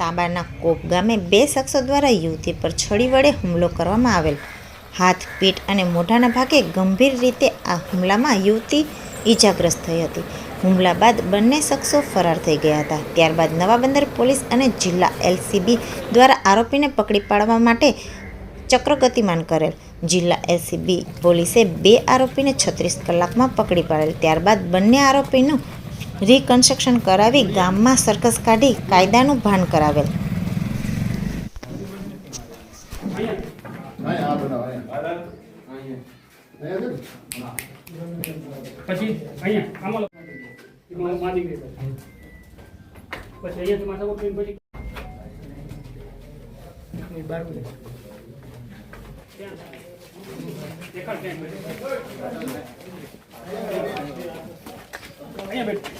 તાંબાના કોપ ગામે બે શખ્સો દ્વારા યુવતી પર છડી વડે હુમલો કરવામાં આવેલ. હાથ, પીઠ અને મોઢાના ભાગે ગંભીર રીતે આ હુમલામાં યુવતી ઈજાગ્રસ્ત થઈ હતી. હુમલા બાદ બંને શખ્સો ફરાર થઈ ગયા હતા. ત્યારબાદ નવા બંદર પોલીસ અને જિલ્લા એલસીબી દ્વારા આરોપીને પકડી પાડવા માટે ચક્ર ગતિમાન કરેલ. જિલ્લા એલસીબી પોલીસે બે આરોપીને છત્રીસ કલાકમાં પકડી પાડેલ. ત્યારબાદ બંને આરોપીનું રિકન્સ્ટ્રક્શન કરાવી ગામમાં સર્કસ કાઢી કાયદાનું ભાન કરાવેલ. અહીંયા બેઠો.